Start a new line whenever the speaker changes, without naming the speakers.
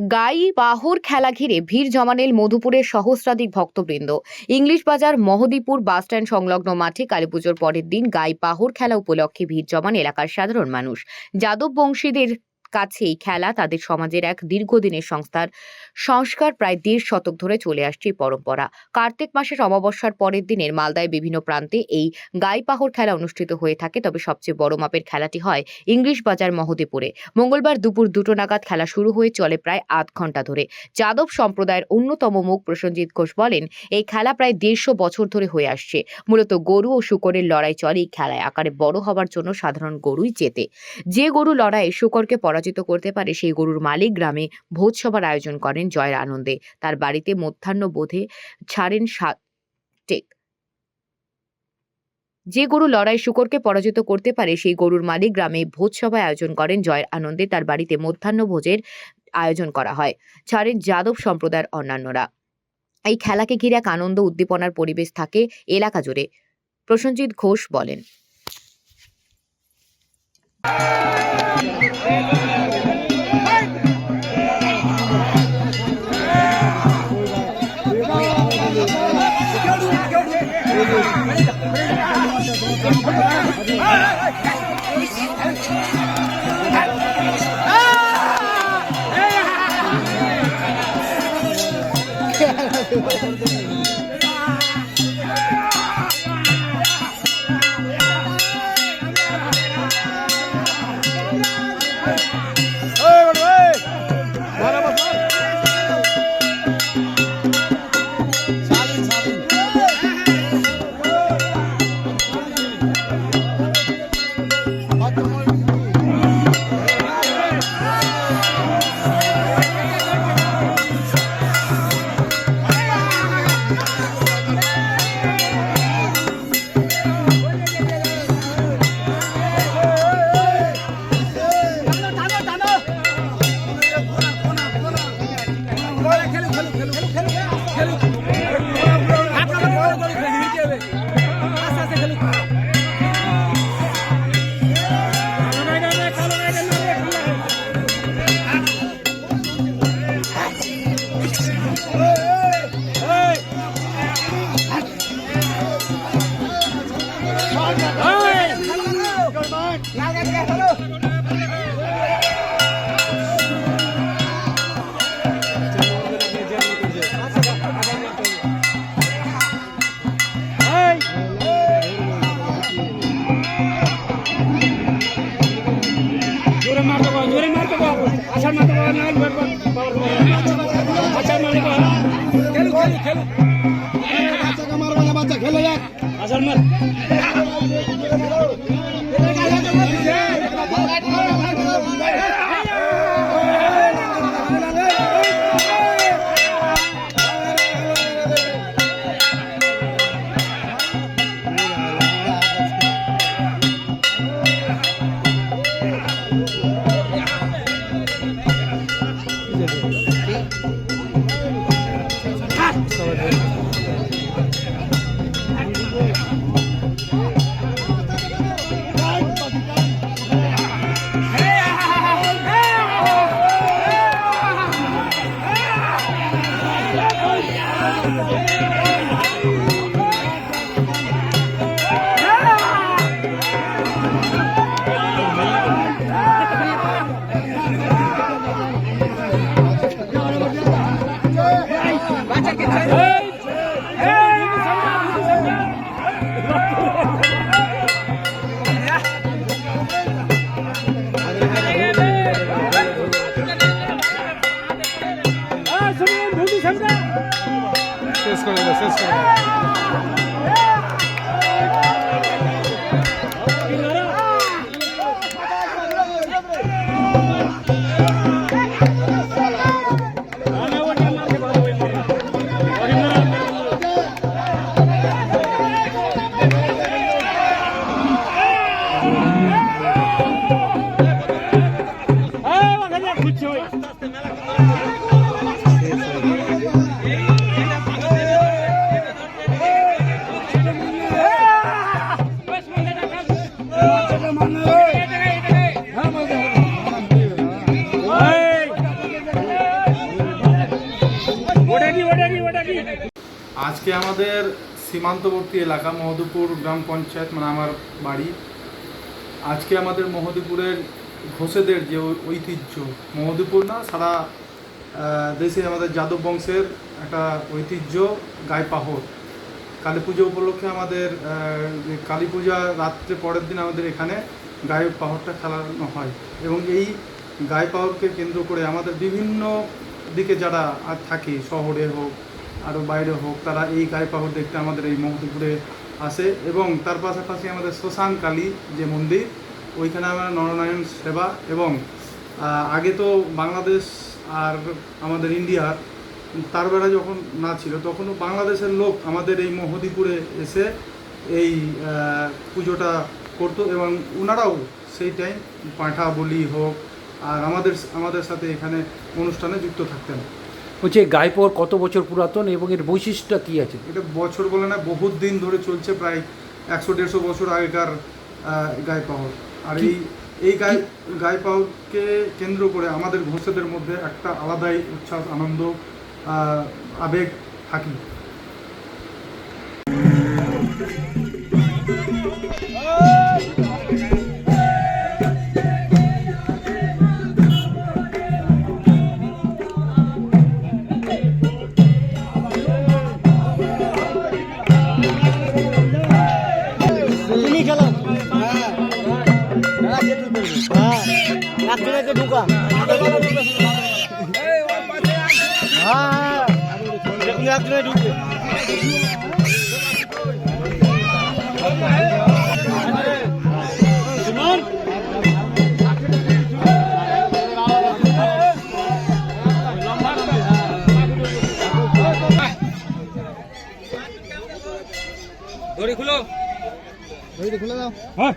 গাই বাহর খেলা ঘিরে ভিড় জমানেল মধুপুরের সহস্রাধিক ভক্তবৃন্দ। ইংলিশ বাজার মহদীপুর বাসস্ট্যান্ড সংলগ্ন মাঠে কালীপুজোর পরের দিন গাই বাহর খেলা উপলক্ষে ভিড় জমান এলাকার সাধারণ মানুষ। যাদব বংশীদের কাছে এই খেলা তাদের সমাজের এক দীর্ঘদিনের সংস্থার সংস্কার প্রায় দেড় শতক ধরে চলে আসছে এই পরম্পরা। কার্তিক মাসের অমাবস্যার পরের দিনের মালদায় বিভিন্ন প্রান্তে এই গাই পাহর খেলা অনুষ্ঠিত হয়ে থাকে, তবে সবচেয়ে বড় মাপের খেলাটি হয় ইংলিশ বাজার মহদেপুরে। মঙ্গলবার দুপুর দুটো নাগাদ খেলা শুরু হয়ে চলে প্রায় আধ ঘণ্টা ধরে। যাদব সম্প্রদায়ের অন্যতম মুখ প্রসেনজিৎ ঘোষ বলেন, এই খেলা প্রায় দেড়শো বছর ধরে হয়ে আসছে। মূলত গরু ও শুকরের লড়াই চলে এই খেলায়। আকারে বড় হবার জন্য সাধারণ গরুই জেতে। যে গরু লড়াইয়ে শুকরকে পরাজিত করতে পারে সেই গরুর মালিক। গ্রামে ভোজসভার আয়োজন করেন জয়ের আনন্দে। তার বাড়িতে মধ্যাহ্ন বোধে ছাড়েন টেক যে গরু লড়াই শুকরকে পরাজিত করতে পারে সেই গরুর মালিক গ্রামে ভোজসভায় আয়োজন করেন জয়ের আনন্দে। তার বাড়িতে মধ্যাহ্ন ভোজের আয়োজন করা হয়। ছাড়েন যাদব সম্প্রদায়ের অন্যান্যরা। এই খেলাকে ঘিরে এক আনন্দ উদ্দীপনার পরিবেশ থাকে এলাকা জুড়ে। প্রসেনজিৎ ঘোষ বলেন।
아! জোরে খেলু
বাচ্চা খেলে যাক।
আসার মার।
Yeah! Good choice. আজকে আমাদের সীমান্তবর্তী এলাকা, মহদপুর গ্রাম পঞ্চায়েত মানে আমার বাড়ি, আজকে আমাদের মহদপুরের ঘোষেদের যে ঐতিহ্য, মহদপুর না, সারা দেশে আমাদের যাদব বংশের একটা ঐতিহ্য গাইপাহর কালী পুজো উপলক্ষে আমাদের কালী পূজা রাত্রে পরের দিন আমাদের এখানে গায়ে পাহরটা খেলানো হয়। এবং এই গায়ে পাহরকে কেন্দ্র করে আমাদের বিভিন্ন দিকে যারা আর থাকে, শহরে হোক আরও বাইরে হোক, তারা এই পাহর দেখতে আমাদের এই মহদপুরে আসে এবং তার পাশাপাশি আমাদের শ্মশান কালী যে মন্দির, ওইখানে আমরা নরনারায়ণ সেবা এবং আগে তো বাংলাদেশ আর আমাদের ইন্ডিয়ার তার বেলা যখন না ছিল, তখনও বাংলাদেশের লোক আমাদের এই মহদীপুরে এসে এই পুজোটা করতো এবং ওনারাও সেই টাইম পাঁঠা বলি হোক আর আমাদের আমাদের সাথে এখানে অনুষ্ঠানে যুক্ত থাকতেন।
হচ্ছে গাইপর কত বছর পুরাতন এবং এর বৈশিষ্ট্য কি আছে?
এটা বছর বলে না বহুত দিন ধরে চলছে প্রায় একশো দেড়শো বছর আগেকার গায়পাহর গায়ে আর এই এই গায়ে গায়ে পাহরকে কেন্দ্র করে আমাদের ঘোষেদের মধ্যে একটা আলাদাই উচ্ছ্বাস আনন্দ আবেগ থাকি।
রাত্রে ঢুকা। হ্যাঁ ঢুকবে শুনুন দড়ি খুলো। দড়ি খুলে দাও। হ্যাঁ।